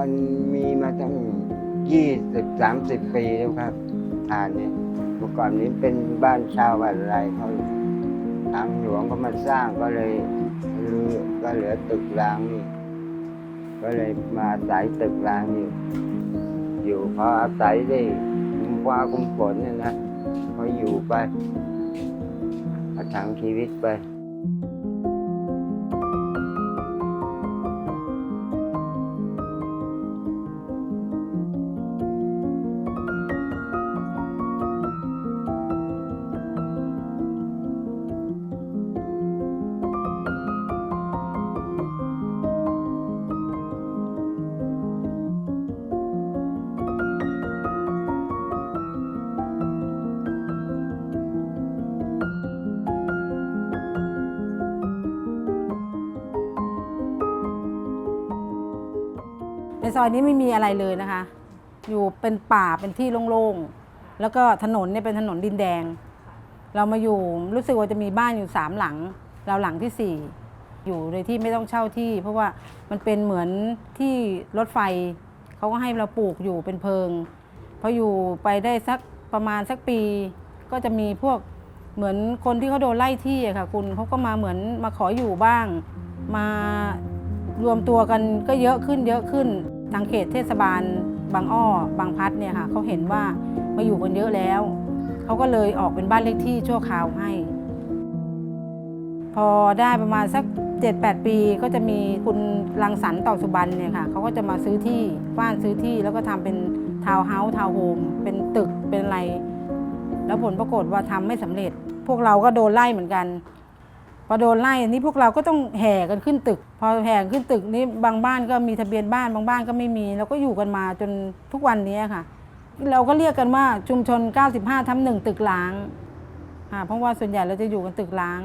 มันมีมาตั้งยี่สิบสามสิบปีแล้วครับฐานนี้เมื่อก่อนนี้เป็นบ้านชาวอะไรเขาทางหลวงก็มาสร้างก็เลยรื้อก็เหลือตึกร้างนี่ก็เลยมาอาศัยตึกร้างอยู่อยู่พออาศัยได้คุมฟ้าคุมฝนเนี่ยนะพออยู่ไปประทังชีวิตไป ในซอยนี้ไม่มีอะไรเลยนะคะ อยู่เป็นป่าเป็นที่โล่งๆ แล้วก็ถนนเนี่ยเป็นถนนดินแดง เรามาอยู่รู้สึกว่าจะมีบ้านอยู่สามหลัง เราหลังที่สี่อยู่ในที่ไม่ต้องเช่าที่ เพราะว่ามันเป็นเหมือนที่รถไฟเขาก็ให้เราปลูกอยู่เป็นเพิงพออยู่ไปได้สักประมาณสักปี ก็จะมีพวกเหมือนคนที่เขาโดนไล่ที่อะค่ะคุณเขาก็มาเหมือนมาขออยู่บ้างมา รวมตัวกันก็เยอะขึ้นเยอะขึ้นทางเขตเทศบาลบางอ้อบางพัดเนี่ยค่ะเขาเห็นว่ามาอยู่กันเยอะแล้ว เขาก็เลยออกเป็นบ้านเลขที่ชั่วคราวให้ พอได้ประมาณสัก 7-8 ปีก็จะมีคุณรังสรรค์ต่อสุบันเนี่ยค่ะเขาก็จะมาซื้อที่บ้านซื้อที่แล้วก็ทำเป็นทาวน์เฮาส์ทาวน์โฮมเป็นตึกเป็นอะไร แล้วผลปรากฏว่าทำไม่สำเร็จ พวกเราก็โดนไล่เหมือนกัน พอโดนไล่นี่พวกเราก็ต้องแห่กันขึ้นตึก พอแห่ขึ้นตึกนี้บางบ้านก็มีทะเบียนบ้านบางบ้านก็ไม่มีเราก็อยู่กันมาจนทุกวันนี้ค่ะ เราก็เรียกกันว่าชุมชน 95ทับหนึ่งตึกล้างอ่าเพราะว่าส่วนใหญ่เราจะอยู่กันตึกล้าง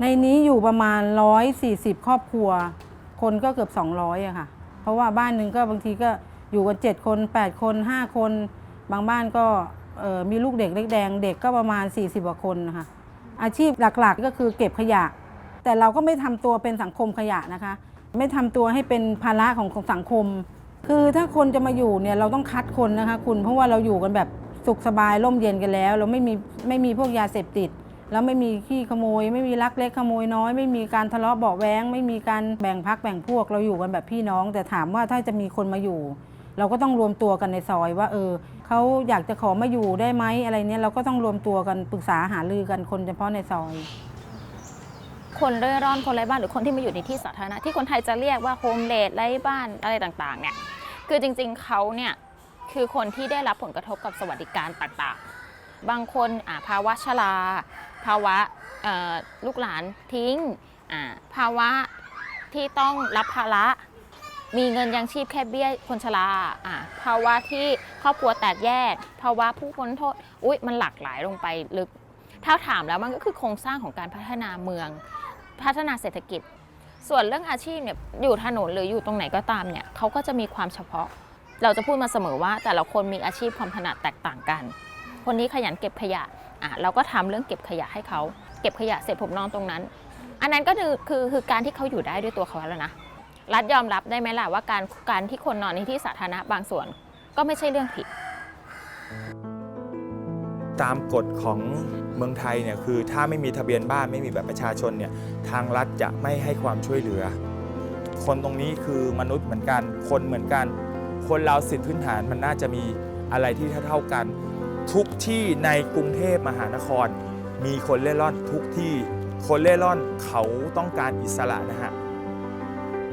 ในนี้อยู่ประมาณ 140 ครอบครัว คนก็เกือบ 200อะค่ะ เพราะว่าบ้านหนึ่งก็บางทีก็อยู่กัน 7 คน 8 คน 5 คน บางบ้านก็มีลูกเด็กเล็กแดง เด็กก็ประมาณ 40กว่าคนนะคะ อาชีพหลักๆ ก็คือเก็บขยะ แต่เราก็ไม่ทำตัวเป็นสังคมขยะนะคะ ไม่ทำตัวให้เป็นภาระของของสังคม คือถ้าคนจะมาอยู่เนี่ยเราต้องคัดคนนะคะคุณเพราะว่าเราอยู่กันแบบสุขสบายร่มเย็นกันแล้ว เราไม่มีไม่มีพวกยาเสพติด แล้วไม่มีขี้ขโมย ไม่มีลักเล็กขโมยน้อย ไม่มีการทะเลาะเบาแว้งไม่มีการแบ่งพักแบ่งพวกเราอยู่กันแบบพี่น้อง แต่ถามว่าถ้าจะมีคนมาอยู่ เราก็ต้องรวมตัวกันในซอยว่าเออเขาอยากจะขอมาอยู่ได้ไหมอะไรเนี้ยเราก็ต้องรวมตัวกันปรึกษาหารือกันคนเฉพาะในซอย คนเร่ร่อนคนไร้บ้านหรือคนที่มาอยู่ในที่สาธารณะที่คนไทยจะเรียกว่าโฮมเลดไร้บ้านอะไรต่างๆเนี่ยคือจริงๆเขาเนี่ยคือคนที่ได้รับผลกระทบกับสวัสดิการต่างๆ บางคนอ่าภาวะชรา ภาวะลูกหลานทิ้งอ่าภาวะที่ต้องรับภาระ มีเงินยังชีพแค่เบี้ยคนชราอ่าภาวะที่ครอบครัวแตกแยกภาวะผู้พ้นโทษอุ๊ยมันหลากหลายลงไปลึกถ้าถามแล้วมันก็คือโครงสร้างของการพัฒนาเมือง พัฒนาเศรษฐกิจ ส่วนเรื่องอาชีพเนี่ยอยู่ถนนหรืออยู่ตรงไหนก็ตามเนี่ยเขาก็จะมีความเฉพาะ เราจะพูดมาเสมอว่าแต่ละคนมีอาชีพความถนัดแตกต่างกัน คนนี้ขยันเก็บขยะอะเราก็ทำเรื่องเก็บขยะให้เขาเก็บขยะเสร็จผมนอนตรงนั้น อันนั้นก็คือคือคือการที่เขาอยู่ได้ด้วยตัวเขาแล้วนะ รัฐยอมรับได้ไหมล่ะว่าการการที่คนนอนในที่สาธารณะบางส่วนก็ไม่ใช่เรื่องผิด ตามกฎของเมืองไทยเนี่ยคือถ้าไม่มีทะเบียนบ้านไม่มีแบบประชาชนเนี่ยทางรัฐจะไม่ให้ความช่วยเหลือ คนตรงนี้คือมนุษย์เหมือนกัน คนเหมือนกัน คนเราสิทธิพื้นฐานมันน่าจะมีอะไรที่เท่าๆกัน ทุกที่ในกรุงเทพมหานคร มีคนเล่ร่อนทุกที่คนเล่ร่อนเขาต้องการอิสระนะฮะ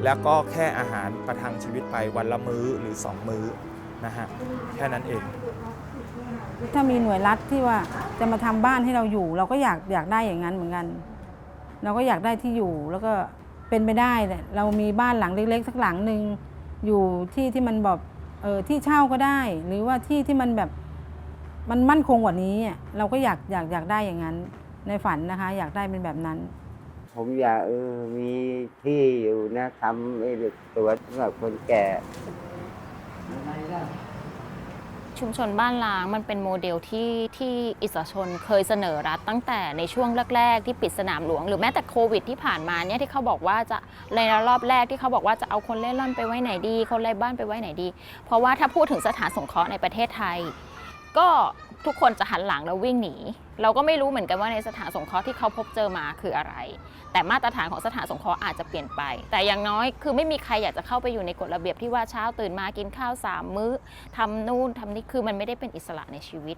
แล้วก็แค่อาหารประทังชีวิตไปวันละมื้อหรือสองมื้อนะฮะแค่นั้นเอง ถ้ามีหน่วยรัฐที่ว่าจะมาทำบ้านให้เราอยู่ เราก็อยากอยากได้อย่างนั้นเหมือนกัน เราก็อยากได้ที่อยู่แล้วก็เป็นไปได้แหละเรามีบ้านหลังเล็ก ๆ สักหลังหนึ่งอยู่ที่ที่มันแบบเออที่เช่าก็ได้ หรือว่าที่ที่มันแบบมันมั่นคงกว่านี้อะเราก็อยากอยากอยากได้อย่างนั้น ในฝันนะคะ อยากได้เป็นแบบนั้น ผมอยากเออมีที่อยู่ นะทำไอ้สวนสำหรับคนแก่ชุมชนบ้านล้างมันเป็นโมเดลที่ที่อิสระชนเคยเสนอรัฐตั้งแต่ในช่วงแรก ๆ ที่ปิดสนามหลวง หรือแม้แต่โควิดที่ผ่านมาเนี่ยที่เขาบอกว่าจะในรอบแรกที่เขาบอกว่าจะเอาคนเล่ร่อนไปไว้ไหนดี คนไร้บ้านไปไว้ไหนดี เพราะว่าถ้าพูดถึงสถานสงเคราะห์ในประเทศไทย ก็ ทุกคนจะหันหลังแล้ววิ่งหนี เราก็ไม่รู้เหมือนกันว่าในสถานสงเคราะห์ที่เขาพบเจอมาคืออะไร แต่มาตรฐานของสถานสงเคราะห์อาจจะเปลี่ยนไป แต่อย่างน้อยคือไม่มีใครอยากจะเข้าไปอยู่ในกฎระเบียบที่ว่าเช้าตื่นมากินข้าวสามมื้อทำนู่นทำนี่คือมันไม่ได้เป็นอิสระในชีวิต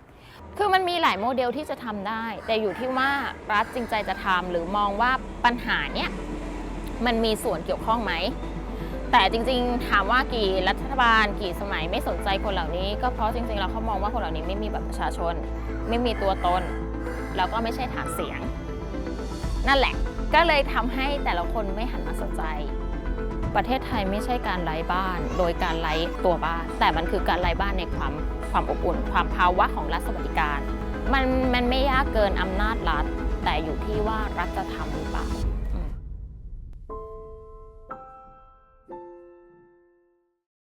คือมันมีหลายโมเดลที่จะทำได้ แต่อยู่ที่ว่ารัฐจริงใจจะทำหรือมองว่าปัญหาเนี้ยมันมีส่วนเกี่ยวข้องไหม แต่จริงๆ ถามว่ากี่รัฐบาลกี่สมัยไม่สนใจคนเหล่านี้ ก็เพราะจริงๆแล้วเขามองว่าคนเหล่านี้ไม่มีแบบประชาชน ไม่มีตัวตน แล้วก็ไม่ใช่ฐานเสียง นั่นแหละก็เลยทำให้แต่ละคนไม่หันมาสนใจ ประเทศไทยไม่ใช่การไร้บ้าน โดยการไร้ตัวบ้าน แต่มันคือการไร้บ้านในความความอบอุ่น ความภาวะของรัฐสวัสดิการ มันมันไม่ยากเกินอำนาจรัฐ แต่อยู่ที่ว่ารัฐจะทำหรือเปล่า